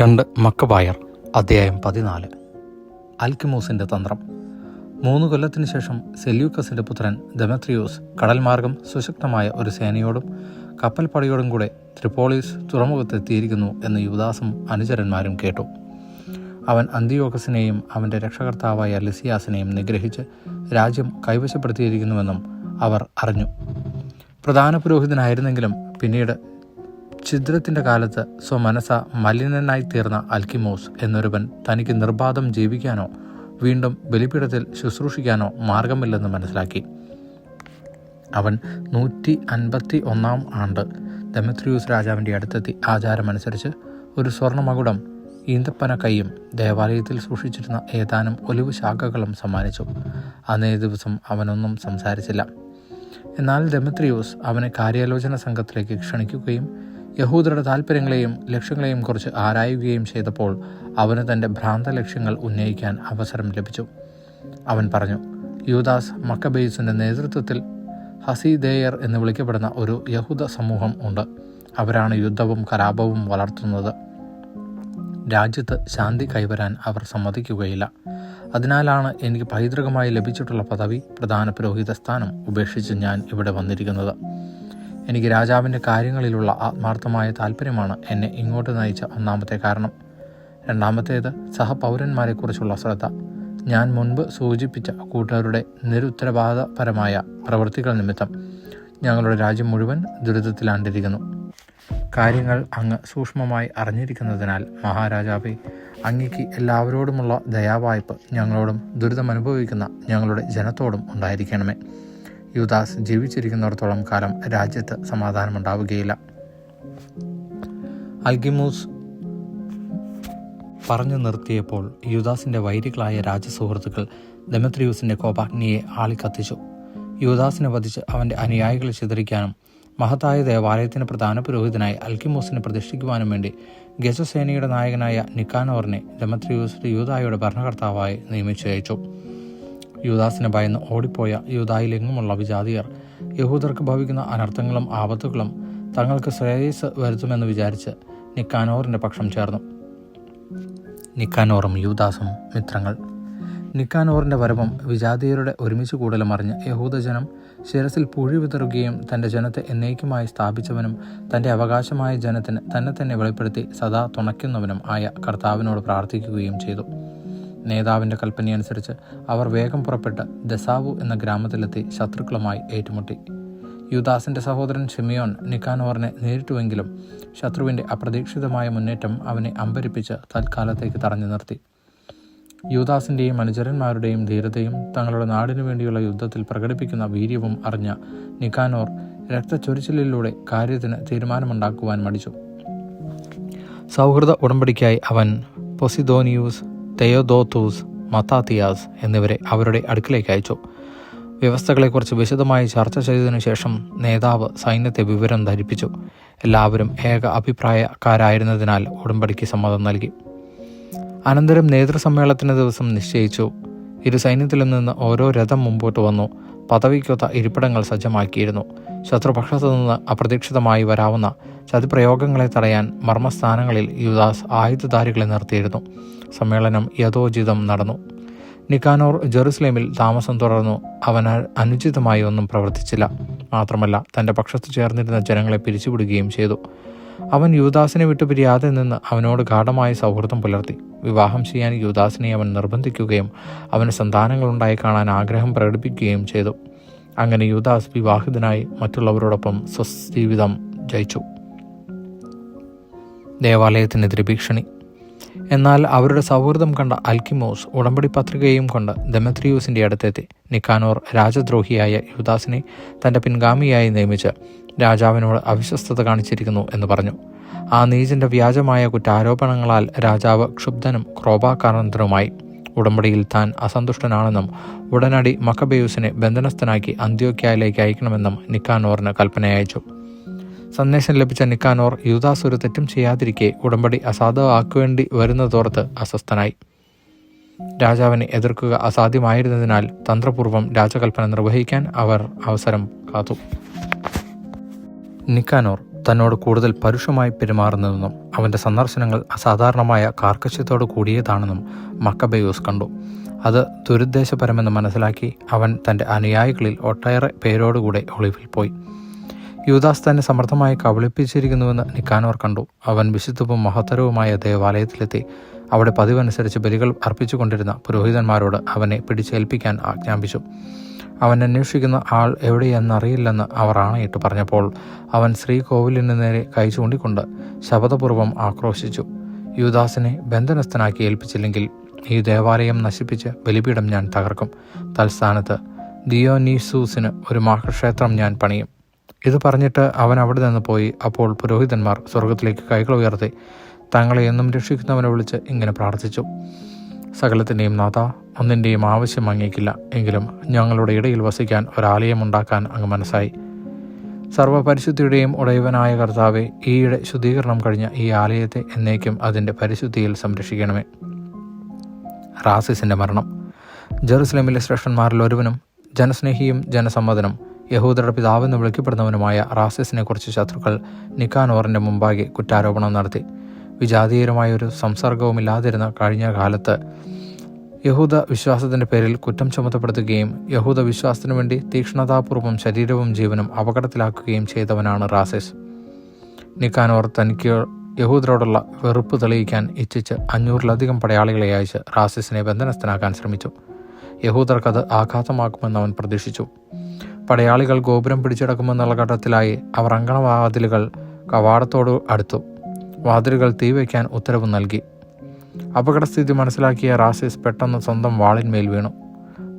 രണ്ട് മക്കബായർ അധ്യായം പതിനാല്. അൽക്കിമോസിന്റെ തന്ത്രം. മൂന്ന് കൊല്ലത്തിന് ശേഷം സെല്യൂക്കസിന്റെ പുത്രൻ ദമത്രിയോസ് കടൽമാർഗം സുശക്തമായ ഒരു സേനയോടും കപ്പൽപ്പടയോടും കൂടെ ത്രിപോളീസ് തുറമുഖത്തെത്തിയിരിക്കുന്നു എന്ന് യുവദാസും അനുചരന്മാരും കേട്ടു. അവൻ അന്തിയോക്കസിനെയും അവന്റെ രക്ഷകർത്താവായ ലിസിയാസിനെയും നിഗ്രഹിച്ച് രാജ്യം കൈവശപ്പെടുത്തിയിരിക്കുന്നുവെന്നും അവർ അറിഞ്ഞു. പ്രധാന പുരോഹിതനായിരുന്നെങ്കിലും പിന്നീട് ഛിദ്രത്തിന്റെ കാലത്ത് സ്വമനസ മലിനനായി തീർന്ന അൽക്കിമോസ് എന്നൊരുവൻ തനിക്ക് നിർബാധം ജീവിക്കാനോ വീണ്ടും ബലിപീഠത്തിൽ ശുശ്രൂഷിക്കാനോ മാർഗമില്ലെന്ന് മനസ്സിലാക്കി. അവൻ നൂറ്റി അൻപത്തി ഒന്നാം ആണ്ട് ദമിത്രിയൂസ് രാജാവിന്റെ അടുത്തെത്തി ആചാരമനുസരിച്ച് ഒരു സ്വർണമകുടം ഈന്തപ്പന കൈയും ദേവാലയത്തിൽ സൂക്ഷിച്ചിരുന്ന ഏതാനും ഒലിവ് ശാഖകളും സമ്മാനിച്ചു. അന്നേ ദിവസം അവനൊന്നും സംസാരിച്ചില്ല. എന്നാൽ ദമിത്രിയൂസ് അവനെ കാര്യാലോചന സംഘത്തിലേക്ക് ക്ഷണിക്കുകയും യഹൂദരുടെ താൽപ്പര്യങ്ങളെയും ലക്ഷ്യങ്ങളെയും കുറിച്ച് ആരായുകയും ചെയ്തപ്പോൾ അവന് തന്റെ ഭ്രാന്ത ലക്ഷ്യങ്ങൾ ഉന്നയിക്കാൻ അവസരം ലഭിച്ചു. അവൻ പറഞ്ഞു യൂദാസ് മക്കബെയ്സിന്റെ നേതൃത്വത്തിൽ ഹസീദേയർ എന്ന് വിളിക്കപ്പെടുന്ന ഒരു യഹൂദ സമൂഹം ഉണ്ട്. അവരാണ് യുദ്ധവും കലാപവും വളർത്തുന്നത്. രാജ്യത്ത് ശാന്തി കൈവരാൻ അവർ സമ്മതിക്കുകയില്ല. അതിനാലാണ് എനിക്ക് പൈതൃകമായി ലഭിച്ചിട്ടുള്ള പദവി പ്രധാന പുരോഹിത സ്ഥാനം ഉപേക്ഷിച്ച് ഞാൻ ഇവിടെ വന്നിരിക്കുന്നത്. എനിക്ക് രാജാവിന്റെ കാര്യങ്ങളിലുള്ള ആത്മാർത്ഥമായ താല്പര്യമാണ് എന്നെ ഇങ്ങോട്ട് നയിച്ച ഒന്നാമത്തെ കാരണം. രണ്ടാമത്തേത് സഹപൗരന്മാരെക്കുറിച്ചുള്ള ശ്രദ്ധ. ഞാൻ മുൻപ് സൂചിപ്പിച്ച കൂട്ടുകാരുടെ നിരുത്തരവാദപരമായ പ്രവൃത്തികൾ നിമിത്തം ഞങ്ങളുടെ രാജ്യം മുഴുവൻ ദുരിതത്തിലാണ്ടിരിക്കുന്നു. കാര്യങ്ങൾ അങ്ങ് സൂക്ഷ്മമായി അറിഞ്ഞിരിക്കുന്നതിനാൽ മഹാരാജാവെ അങ്ങയ്ക്ക് എല്ലാവരോടുമുള്ള ദയാവായ്പ് ഞങ്ങളോടും ദുരിതമനുഭവിക്കുന്ന ഞങ്ങളുടെ ജനത്തോടും ഉണ്ടായിരിക്കണമേ. യുദാസ് ജീവിച്ചിരിക്കുന്നിടത്തോളം കാലം രാജ്യത്ത് സമാധാനമുണ്ടാവുകയില്ല. അൽഗിമൂസ് പറഞ്ഞു നിർത്തിയപ്പോൾ യുദാസിന്റെ വൈരികളായ രാജസുഹൃത്തുക്കൾ ദമത്രിയൂസിന്റെ കോപാഗ്നിയെ ആളിക്കത്തിച്ചു. യുദാസിനെ വധിച്ച് അവന്റെ അനുയായികളെ ചിതറിക്കാനും മഹത്തായ ദേവാലയത്തിന് പ്രധാന പുരോഹിതനായി അൽക്കിമൂസിനെ പ്രതിഷ്ഠിക്കുവാനും വേണ്ടി ഗജസേനയുടെ നായകനായ നിക്കാനോറിനെ ദമത്രിയൂസ് യൂതായുടെ ഭരണകർത്താവായി നിയമിച്ചു അയച്ചു. യൂദാസിനെ ഭയന്ന് ഓടിപ്പോയ യുദായിലെങ്ങുമുള്ള വിജാതിയർ. യഹൂദർക്ക് ഭവിക്കുന്ന അനർത്ഥങ്ങളും ആപത്തുകളും തങ്ങൾക്ക് ശ്രേയസ് വരുത്തുമെന്ന് വിചാരിച്ച് നിക്കാനോറിന്റെ പക്ഷം ചേർന്നു. നിക്കാനോറും യൂദാസും മിത്രങ്ങൾ. നിക്കാനോറിന്റെ വരവും വിജാതീയരുടെ ഒരുമിച്ച് കൂടലും അറിഞ്ഞ് യഹൂദജനം ശിരസിൽ പുഴി വിതറുകയും തന്റെ ജനത്തെ എന്നേക്കുമായി സ്ഥാപിച്ചവനും തന്റെ അവകാശമായ ജനത്തിന് തന്നെ തന്നെ വെളിപ്പെടുത്തി സദാ തുണയ്ക്കുന്നവനും ആയ കർത്താവിനോട് പ്രാർത്ഥിക്കുകയും ചെയ്തു. നേതാവിന്റെ കൽപ്പനയനുസരിച്ച് അവർ വേഗം പുറപ്പെട്ട് ദസാവു എന്ന ഗ്രാമത്തിലെത്തി ശത്രുക്കളുമായി ഏറ്റുമുട്ടി. യുദാസിന്റെ സഹോദരൻ ഷിമിയോൻ നിക്കാനോറിനെ നേരിട്ടുവെങ്കിലും ശത്രുവിന്റെ അപ്രതീക്ഷിതമായ മുന്നേറ്റം അവനെ അമ്പരിപ്പിച്ച് തൽക്കാലത്തേക്ക് തടഞ്ഞു നിർത്തി. യുദാസിന്റെയും അനുചരന്മാരുടെയും ധീരതയും തങ്ങളുടെ നാടിനു വേണ്ടിയുള്ള യുദ്ധത്തിൽ പ്രകടിപ്പിക്കുന്ന വീര്യവും അറിഞ്ഞ നിക്കാനോർ രക്തച്ചൊരിച്ചിലിലൂടെ കാര്യത്തിന് തീരുമാനമുണ്ടാക്കുവാൻ മടിച്ചു. സൗഹൃദ ഉടമ്പടിക്കായി അവൻ പൊസിദോനിയൂസ് തെയോദോത്തൂസ് മത്താത്തിയാസ് എന്നിവരെ അവരുടെ അടുക്കിലേക്ക് അയച്ചു. വ്യവസ്ഥകളെക്കുറിച്ച് വിശദമായി ചർച്ച ചെയ്തതിനു ശേഷം നേതാവ് സൈന്യത്തെ വിവരം ധരിപ്പിച്ചു. എല്ലാവരും ഏക അഭിപ്രായക്കാരായിരുന്നതിനാൽ ഉടമ്പടിക്ക് സമ്മതം നൽകി. അനന്തരം നേതൃസമ്മേളനത്തിന് ദിവസം നിശ്ചയിച്ചു. ഇരു സൈന്യത്തിൽ നിന്ന് ഓരോ രഥം മുമ്പോട്ട് വന്നു. പദവിക്കൊത്ത ഇരിപ്പിടങ്ങൾ സജ്ജമാക്കിയിരുന്നു. ശത്രുപക്ഷത്തു നിന്ന് അപ്രതീക്ഷിതമായി വരാവുന്ന ചതിപ്രയോഗങ്ങളെ തടയാൻ മർമ്മസ്ഥാനങ്ങളിൽ യുദാസ് ആയുധധാരികളെ നിർത്തിയിരുന്നു. സമ്മേളനം യഥോചിതം നടന്നു. നിക്കാനോർ ജെറുസലേമിൽ താമസം തുടർന്നു. അവൻ അനുചിതമായി ഒന്നും പ്രവർത്തിച്ചില്ല. മാത്രമല്ല തന്റെ പക്ഷത്ത് ചേർന്നിരുന്ന ജനങ്ങളെ പിരിച്ചുവിടുകയും ചെയ്തു. അവൻ യുവദാസിനെ വിട്ടു പിരിയാതെ നിന്ന് അവനോട് ഗാഠമായ സൗഹൃദം പുലർത്തി. വിവാഹം ചെയ്യാൻ യുവദാസിനെ അവൻ നിർബന്ധിക്കുകയും അവന് സന്താനങ്ങളുണ്ടായി കാണാൻ ആഗ്രഹം പ്രകടിപ്പിക്കുകയും ചെയ്തു. അങ്ങനെ യുവദാസ് വിവാഹിതനായി മറ്റുള്ളവരോടൊപ്പം സ്വജീവിതം ജയിച്ചു. ദേവാലയത്തിനെതിരെ ഭീഷണി. എന്നാൽ അവരുടെ സൗഹൃദം കണ്ട അൽക്കിമോസ് ഉടമ്പടി പത്രികയും കൊണ്ട് ദമത്രിയൂസിന്റെ അടുത്തെത്തി. നിക്കാനോർ രാജദ്രോഹിയായ യുദാസിനെ തന്റെ പിൻഗാമിയായി നിയമിച്ച് രാജാവിനോട് അവിശ്വസ്തത കാണിച്ചിരിക്കുന്നു എന്ന് പറഞ്ഞു. ആ നീജന്റെ വ്യാജമായ കുറ്റാരോപണങ്ങളാൽ രാജാവ് ക്ഷുബ്ധനും ക്രോപാകാരന്തരവുമായി ഉടമ്പടിയിൽ താൻ അസന്തുഷ്ടനാണെന്നും ഉടനടി മക്കബേയൂസിനെ ബന്ധനസ്ഥനാക്കി അന്ത്യോക്യയിലേക്ക് അയക്കണമെന്നും നിക്കാനോറിന് കൽപ്പന അയച്ചു സന്ദേശം ലഭിച്ച നിക്കാനോർ യുദാസ് ഒരു തെറ്റും ചെയ്യാതിരിക്കെ ഉടമ്പടി അസാധുവാക്കുവേണ്ടി വരുന്നതോർത്ത് അസ്വസ്ഥനായി. രാജാവിനെ എതിർക്കുക അസാധ്യമായിരുന്നതിനാൽ തന്ത്രപൂർവം രാജകൽപ്പന നിർവഹിക്കാൻ അവർ അവസരം കാത്തു. നിക്കാനോർ തന്നോട് കൂടുതൽ പരുഷമായി പെരുമാറുന്നതെന്നും അവന്റെ സന്ദർശനങ്ങൾ അസാധാരണമായ കാർക്കശ്യത്തോട് കൂടിയതാണെന്നും മക്കബയൂസ് കണ്ടു. അത് ദുരുദ്ദേശപരമെന്ന് മനസ്സിലാക്കി അവൻ തന്റെ അനുയായികളിൽ ഒട്ടേറെ പേരോടുകൂടെ ഒളിവിൽ പോയി. യൂദാസ് തന്നെ സമർത്ഥമായി കബളിപ്പിച്ചിരിക്കുന്നുവെന്ന് നിക്കാനോർ കണ്ടു. അവൻ വിശുദ്ധവും മഹത്തരവുമായ ദേവാലയത്തിലെത്തി. അവിടെ പതിവനുസരിച്ച് ബലികൾ അർപ്പിച്ചുകൊണ്ടിരുന്ന പുരോഹിതന്മാരോട് അവനെ പിടിച്ചേൽപ്പിക്കാൻ ആജ്ഞാപിച്ചു. അവൻ അന്വേഷിക്കുന്ന ആൾ എവിടെയെന്നറിയില്ലെന്ന് അവർ ആണയിട്ട് പറഞ്ഞപ്പോൾ അവൻ ശ്രീകോവിലിന് നേരെ കൈ ചൂണ്ടിക്കൊണ്ട് ആക്രോശിച്ചു. യൂദാസിനെ ബന്ധനസ്ഥനാക്കി ഏൽപ്പിച്ചില്ലെങ്കിൽ ഈ ദേവാലയം നശിപ്പിച്ച് ബലിപീഠം ഞാൻ തകർക്കും. തൽസ്ഥാനത്ത് ദിയോനീസൂസിന് ഒരു മഹാക്ഷേത്രം ഞാൻ പണിയും. ഇത് പറഞ്ഞിട്ട് അവൻ അവിടെ നിന്ന് പോയി. അപ്പോൾ പുരോഹിതന്മാർ സ്വർഗത്തിലേക്ക് കൈകൾ ഉയർത്തി തങ്ങളെ എന്നും രക്ഷിക്കുന്നവനെ വിളിച്ച് ഇങ്ങനെ പ്രാർത്ഥിച്ചു. സകലത്തിന്റെയും നാഥ ഒന്നിന്റെയും ആവശ്യം അങ്ങേക്കില്ല. എങ്കിലും ഞങ്ങളുടെ ഇടയിൽ വസിക്കാൻ ഒരാലയം ഉണ്ടാക്കാൻ അങ്ങ് മനസ്സായി. സർവപരിശുദ്ധിയുടെയും ഉടയവനായ കർത്താവെ ഈയിടെ ശുദ്ധീകരണം കഴിഞ്ഞ ഈ ആലയത്തെ എന്നേക്കും അതിന്റെ പരിശുദ്ധിയിൽ സംരക്ഷിക്കണമേ. റാസിസിന്റെ മരണം. ജെറുസലേമിലെ ശ്രേഷ്ഠന്മാരിൽ ഒരുവനും ജനസ്നേഹിയും ജനസമ്മതനും. യഹൂദരുടെ പിതാവെന്ന് വിളിക്കപ്പെടുന്നവനുമായ റാസിസിനെ കുറിച്ച് ശത്രുക്കൾ നിക്കാനോറിന്റെ മുമ്പാകെ കുറ്റാരോപണം നടത്തി. വിജാതീയരുമായ ഒരു സംസർഗവുമില്ലാതിരുന്ന കഴിഞ്ഞ കാലത്ത് യഹൂദ വിശ്വാസത്തിന്റെ പേരിൽ കുറ്റം ചുമത്തപ്പെടുത്തുകയും യഹൂദ വിശ്വാസത്തിനു വേണ്ടി തീക്ഷ്ണതാപൂർവം ശരീരവും ജീവനും അപകടത്തിലാക്കുകയും ചെയ്തവനാണ് റാസിസ്. നിക്കാനോർ തനിക്ക് യഹൂദരോടുള്ള വെറുപ്പ് തെളിയിക്കാൻ ഇച്ഛിച്ച് അഞ്ഞൂറിലധികം പടയാളികളെ അയച്ച് റാസിസിനെ ബന്ധനസ്ഥനാക്കാൻ ശ്രമിച്ചു. യഹൂദർക്കത് ആഘാതമാക്കുമെന്ന് അവൻ പ്രതീക്ഷിച്ചു. പടയാളികൾ ഗോപുരം പിടിച്ചടക്കുമെന്നുള്ള ഘട്ടത്തിലായി അവർ അങ്കണവാതിലുകൾ കവാടത്തോട് അടുത്തു. വാതിലുകൾ തീവയ്ക്കാൻ ഉത്തരവ് നൽകി. അപകടസ്ഥിതി മനസ്സിലാക്കിയ റാസിസ് പെട്ടെന്ന് സ്വന്തം വാളിന്മേൽ വീണു.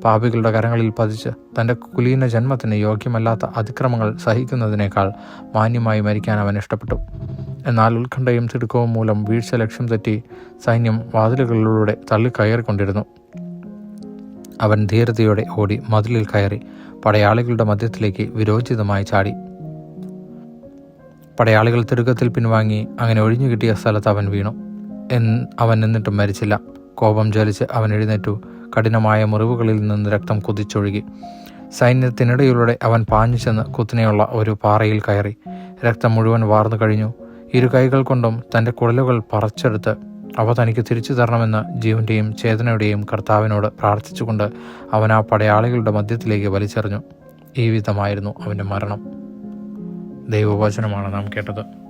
പാപികളുടെ കരങ്ങളിൽ പതിച്ച് തന്റെ കുലീന ജന്മത്തിന് യോഗ്യമല്ലാത്ത അതിക്രമങ്ങൾ സഹിക്കുന്നതിനേക്കാൾ മാന്യമായി മരിക്കാൻ അവൻ ഇഷ്ടപ്പെട്ടു. എന്നാൽ ഉത്കണ്ഠയും തിടുക്കവും മൂലം വീഴ്ച ലക്ഷ്യം തെറ്റി സൈന്യം വാതിലുകളിലൂടെ തള്ളിക്കയറിക്കൊണ്ടിരുന്നു. അവൻ ധീരതയോടെ ഓടി മതിലിൽ കയറി പടയാളികളുടെ മധ്യത്തിലേക്ക് വിരോചിതമായി ചാടി. പടയാളികൾ തിടുക്കത്തിൽ പിൻവാങ്ങി അങ്ങനെ ഒഴിഞ്ഞു കിട്ടിയ സ്ഥലത്ത് അവൻ വീണു. എൻ അവൻ എന്നിട്ടും മരിച്ചില്ല. കോപം ജ്വലിച്ച് അവൻ എഴുന്നേറ്റു. കഠിനമായ മുറിവുകളിൽ നിന്ന് രക്തം കുതിച്ചൊഴുകി. സൈന്യത്തിനിടയിലൂടെ അവൻ പാഞ്ഞു ചെന്ന് കുത്തിനെയുള്ള ഒരു പാറയിൽ കയറി. രക്തം മുഴുവൻ വാർന്നു കഴിഞ്ഞു. ഇരു കൈകൾ കൊണ്ടും തന്റെ കുഴലുകൾ പറിച്ചെടുത്ത് അവ തനിക്ക് തിരിച്ചു തരണമെന്ന് ജീവന്റെയും ചേതനയുടെയും കർത്താവിനോട് പ്രാർത്ഥിച്ചുകൊണ്ട് അവൻ ആ പടയാളികളുടെ മധ്യത്തിലേക്ക് വലിച്ചെറിഞ്ഞു. ഈ വിധമായിരുന്നു അവന്റെ മരണം. ദൈവവചനമാണ് നാം കേട്ടത്.